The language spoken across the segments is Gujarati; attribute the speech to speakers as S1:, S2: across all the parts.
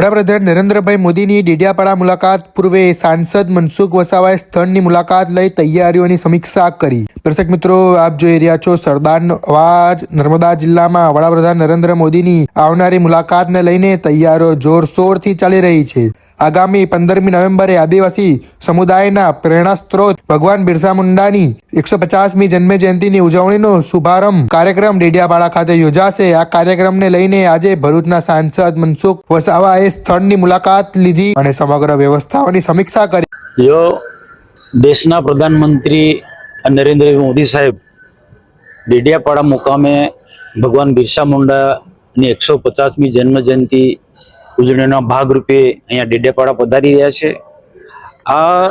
S1: વડાપ્રધાન નરેન્દ્રભાઈ મોદીની ડેડિયાપાડા મુલાકાત પૂર્વે સાંસદ મનસુખ વસાવાએ સ્થળની મુલાકાત લઈ તૈયારીઓની સમીક્ષા કરી. દર્શક મિત્રો, આપ જોઈ રહ્યા છો સરદારનો અવાજ નર્મદા જિલ્લામાં. વડાપ્રધાન નરેન્દ્ર મોદીની આવનારી મુલાકાતને લઈને તૈયારીઓ જોરશોરથી ચાલી રહી છે. આગામી પંદરમી નવેમ્બરે આદિવાસી સમુદાયના પ્રેરણા સ્ત્રોત ભગવાન બિરસા મુંડાની એકસો પચાસમી જન્મ જયંતિની ઉજવણીનો શુભારંભ કાર્યક્રમ ડેડિયાપાડા ખાતે યોજાશે. આ કાર્યક્રમને લઈને આજે ભરૂચના સાંસદ મનસુખ વસાવાએ સ્થળની મુલાકાત લીધી અને સમગ્ર વ્યવસ્થાઓની સમીક્ષા કરી.
S2: જો દેશના પ્રધાનમંત્રી નરેન્દ્ર મોદી સાહેબ, ડેડિયાપાડા મુકામે ભગવાન બિરસા મુંડાની એકસો પચાસમી જન્મ જયંતિ ઉજવણીના ભાગરૂપે અહીંયા ડેડિયાપાડા પધારી રહ્યા છે. આ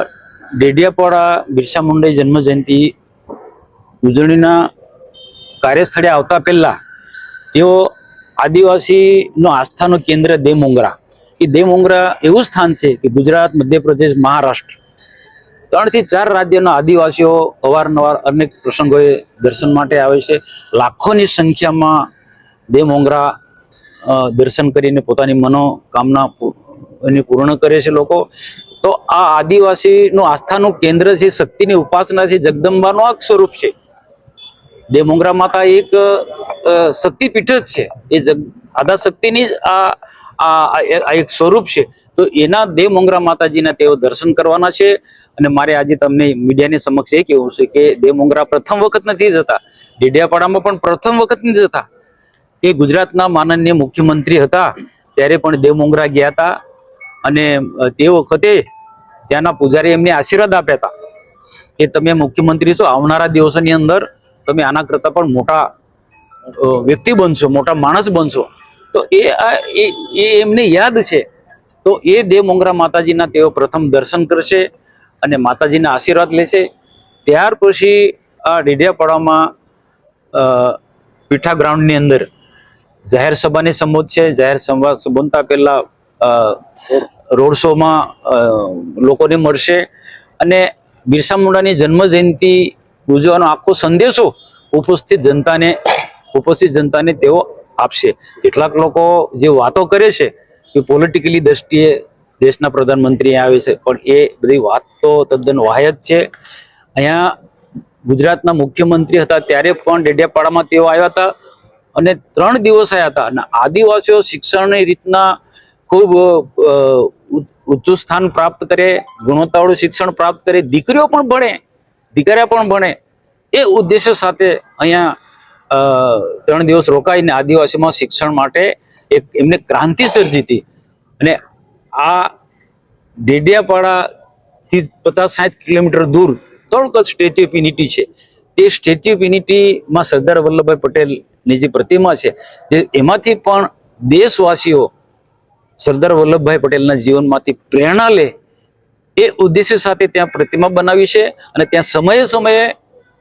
S2: ડેડિયાપાડા બિરસા મુંડા જન્મ જયંતિ ઉજવણીના કાર્યસ્થળે આવતા પહેલા તેઓ આદિવાસીનો આસ્થાનું કેન્દ્ર દેમુંગરા એ દેમુંગરા એવું સ્થાન છે કે ગુજરાત, મધ્યપ્રદેશ, મહારાષ્ટ્ર. ત્રણથી ચાર રાજ્યના આદિવાસીઓ અવારનવાર અનેક પ્રસંગોએ દર્શન માટે આવે છે. લાખોની સંખ્યામાં દેમોંગરા દર્શન કરીને પોતાની મનોકામના એને પૂર્ણ કરે છે લોકો. તો આ આદિવાસીનું આસ્થાનું કેન્દ્ર છે, શક્તિની ઉપાસના છે, જગદંબાનું આ સ્વરૂપ છે. દેમોંગરા માતા એક શક્તિપીઠ જ છે. એ જગ, આદા શક્તિની જ આ આ એક સ્વરૂપ છે. તો એના દેવમોંગરા માતાજીના તેઓ દર્શન કરવાના છે. અને મારે આજે તમને મીડિયાની સમક્ષ એ કહેવું છે કે દેવમોંગરા પ્રથમ વખત નથી જતા. ડેડિયાપાડામાં પણ પ્રથમ વખત નથી જતા. એ ગુજરાતના માનનીય મુખ્યમંત્રી હતા, ત્યારે પણ દેવમોંગરા ગયા હતા અને તે વખતે ત્યાંના પૂજારી એમને આશીર્વાદ આપ્યા હતા કે તમે મુખ્યમંત્રી છો, આવનારા દિવસોની અંદર તમે આના કરતા પણ મોટા વ્યક્તિ બનશો, મોટા માણસ બનશો. તો એ, આ- એ એમને યાદ છે. તો એ દેવમોંગરા માતાજીના તેઓ પ્રથમ દર્શન કરશે અને માતાજીના આશીર્વાદ લેશે. ત્યાર પછી આ ડેડિયાપાડામાં પીઠા ગ્રાઉન્ડની અંદર જાહેર સભાને સંબોધશે જાહેર સંવાદ સંબોધતા પહેલા રોડ શોમાં લોકોને મળશે. અને બિરસા મુંડાની જન્મ જયંતિ ઉજવવાનો આખો સંદેશો ઉપસ્થિત જનતાને ઉપસ્થિત જનતાને તેઓ આપશે. કેટલાક લોકો જે વાતો કરે છે કે પોલિટિકલી દ્રષ્ટિએ દેશના પ્રધાનમંત્રી આવે છે. પણ એ બધી વાત તો તદ્દન વાહ્ય છે. અહીંયા ગુજરાતના મુખ્યમંત્રી હતા ત્યારે પણ ડેડિયાપાડામાં તેઓ આવ્યા હતા. અને ત્રણ દિવસ આવ્યા હતા. અને આદિવાસીઓ શિક્ષણની રીતના ખૂબ ઊંચું સ્થાન પ્રાપ્ત કરે, ગુણવત્તાવાળું શિક્ષણ પ્રાપ્ત કરે, દીકરીઓ પણ ભણે, દીકરા પણ ભણે. એ ઉદ્દેશ્ય સાથે અહીંયા ત્રણ દિવસ રોકાઈને આદિવાસીમાં શિક્ષણ માટે એક એમને ક્રાંતિ સર્જી હતી. અને આ ડેડિયાપાડાથી પચાસ સાઠ કિલોમીટર દૂર થોડુંક સ્ટેચ્યુ ઓફ યુનિટી છે. તે સ્ટેચ્યુ ઓફ યુનિટીમાં સરદાર વલ્લભભાઈ પટેલની જે પ્રતિમા છે, જે એમાંથી પણ દેશવાસીઓ સરદાર વલ્લભભાઈ પટેલના જીવનમાંથી પ્રેરણા લે, એ ઉદ્દેશ્ય સાથે ત્યાં પ્રતિમા બનાવી છે અને ત્યાં સમયે સમયે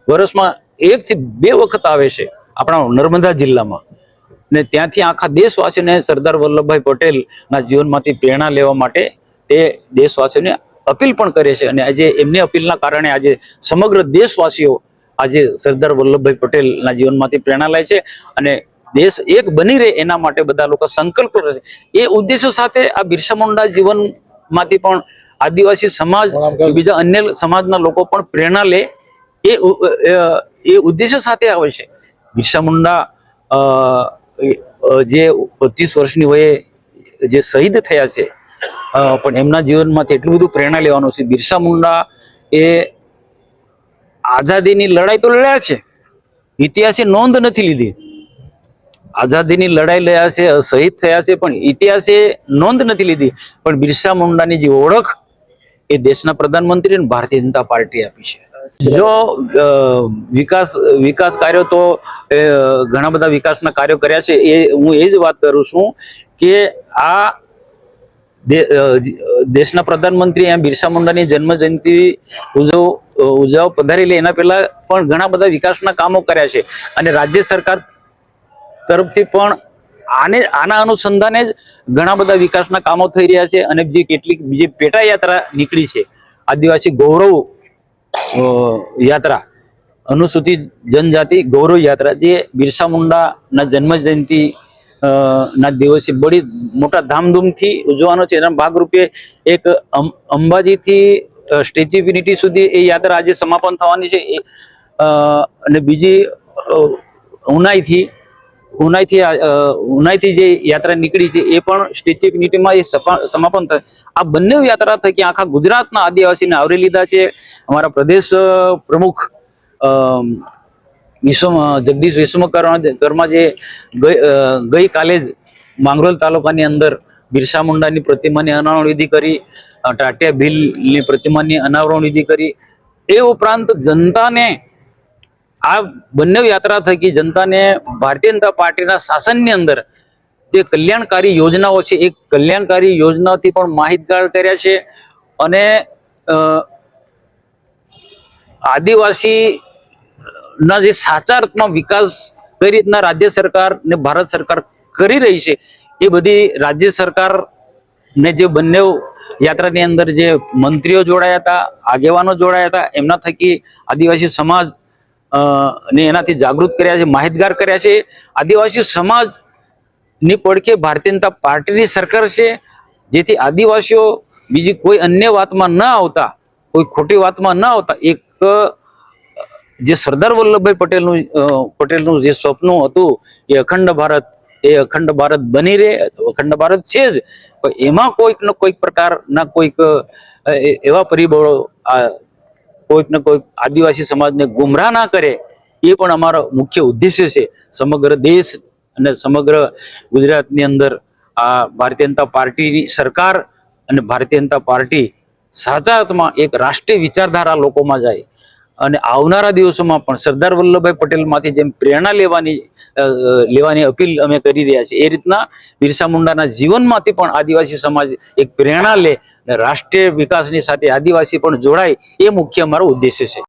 S2: વર્ષમાં એકથી બે વખત આવે છે આપણા નર્મદા જિલ્લામાં. ને ત્યાંથી આખા દેશવાસીઓને સરદાર વલ્લભભાઈ પટેલના જીવનમાંથી પ્રેરણા લેવા માટે તે દેશવાસીઓને અપીલ પણ કરે છે. અને આજે એમની અપીલના કારણે આજે સમગ્ર દેશવાસીઓ આજે સરદાર વલ્લભભાઈ પટેલના જીવનમાંથી પ્રેરણા લે છે અને દેશ એક બની રહે એના માટે બધા લોકો સંકલ્પ રહે છે. એ ઉદ્દેશ્ય સાથે આ બિરસા મુંડા જીવનમાંથી પણ આદિવાસી સમાજ બીજા અન્ય સમાજના લોકો પણ પ્રેરણા લે એ એ ઉદ્દેશ્ય સાથે આવે છે. બિરસા મુંડા જે પચીસ વર્ષની વયે જે શહીદ થયા છે પણ એમના જીવનમાંથી એટલું બધું પ્રેરણા લેવાનું છે. બિરસા મુંડા એ આઝાદીની લડાઈ તો લડ્યા છે. ઇતિહાસે નોંધ નથી લીધી. આઝાદીની લડાઈ લડ્યા છે, શહીદ થયા છે, પણ ઇતિહાસે નોંધ નથી લીધી. પણ બિરસા મુંડાની જે ઓળખ એ દેશના પ્રધાનમંત્રી અને ભારતીય જનતા પાર્ટી આપી છે. જો વિકાસ વિકાસ કાર્યો તો ઘણા બધા વિકાસના કાર્યો કર્યા છે, એ હું એ જ વાત કરું છું કે આ દેશના પ્રધાનમંત્રી અહીંયા બિરસા મુંડાની જન્મ જયંતિ ઉજવ ઉજવ પધારી લે. એના પહેલા પણ ઘણા બધા વિકાસના કામો કર્યા છે. અને રાજ્ય સરકાર તરફથી પણ આને, આના અનુસંધાને જ ઘણા બધા વિકાસના કામો થઈ રહ્યા છે. અને જે કેટલીક, જે પેટા યાત્રા નીકળી છે, આદિવાસી ગૌરવ યાત્રા, અનુસૂચિત જનજાતિ ગૌરવ યાત્રા, જે બિરસા મુંડાના જન્મ જયંતિ ના દિવસે બડી મોટા ધામધૂમથી ઉજવવાનો છે. એના ભાગરૂપે એક અંબાજીથી સ્ટેચ્યુ ઓફ સુધી એ યાત્રા આજે સમાપન થવાની છે. અને બીજી ઉનાઈથી ઉનાઈથી ઉનાઈથી જે યાત્રા નીકળી છે એ પણ સ્ટેચ્યુ ઓફ યુનિટીમાં એ સમાપન થાય. આ બંને યાત્રા થકી આખા ગુજરાતના આદિવાસીને આવરી લીધા છે. અમારા પ્રદેશ પ્રમુખ વિશ્વ જગદીશ વિશ્વકર્મા જે ગઈ કાલે જ માંગરોલ તાલુકાની અંદર બિરસા મુંડાની પ્રતિમાની અનાવરણ વિધિ કરી ટાટિયા ભીલની પ્રતિમાની અનાવરણ વિધિ કરી એ ઉપરાંત જનતાને આ બંને યાત્રા થકી જનતાને ભારતીય જનતા પાર્ટીના શાસનની અંદર જે કલ્યાણકારી યોજનાઓ છે એ કલ્યાણકારી યોજનાથી પણ માહિતગાર કર્યા છે અને અ, આદિવાસી ના જે સાચા અર્થમાં વિકાસ કઈ રીતના રાજ્ય સરકાર ને ભારત સરકાર કરી રહી છે એ બધી રાજ્ય સરકાર ને જે બંને યાત્રાની અંદર જે મંત્રીઓ જોડાયા હતા, આગેવાનો જોડાયા હતા, એમના થકી આદિવાસી સમાજ ને એનાથી જાગૃત કર્યા છે, માહિતગાર કર્યા છે. આદિવાસી સમાજની પડખે ભારતીય જનતા પાર્ટીની સરકાર છે, જેથી આદિવાસીઓ બીજી કોઈ અન્ય વાતમાં ન આવતા, કોઈ ખોટી વાતમાં ન આવતા, એક જે સરદાર વલ્લભભાઈ પટેલનું પટેલનું જે સ્વપ્ન હતું એ અખંડ ભારત એ અખંડ ભારત બની રહે અખંડ ભારત છે જ. એમાં કોઈક ને કોઈક પ્રકારના કોઈક એવા પરિબળો કોઈક ને કોઈક આદિવાસી સમાજને ગુમરાહ ના કરે, એ પણ અમારો મુખ્ય ઉદ્દેશ્ય છે. સમગ્ર દેશ અને સમગ્ર ગુજરાતની અંદર આ ભારતીય જનતા પાર્ટીની સરકાર અને ભારતીય જનતા પાર્ટી સાચા અર્થમાં એક રાષ્ટ્રીય વિચારધારા લોકોમાં જાય. અને આવનારા દિવસોમાં પણ સરદાર વલ્લભભાઈ પટેલમાંથી જેમ પ્રેરણા લેવાની લેવાની અપીલ અમે કરી રહ્યા છીએ, એ રીતના બિરસા મુંડાના જીવનમાંથી પણ આદિવાસી સમાજ એક પ્રેરણા લે રાષ્ટ્રીય વિકાસની સાથે આદિવાસી પણ જોડાય, એ મુખ્ય અમારો ઉદ્દેશ્ય છે.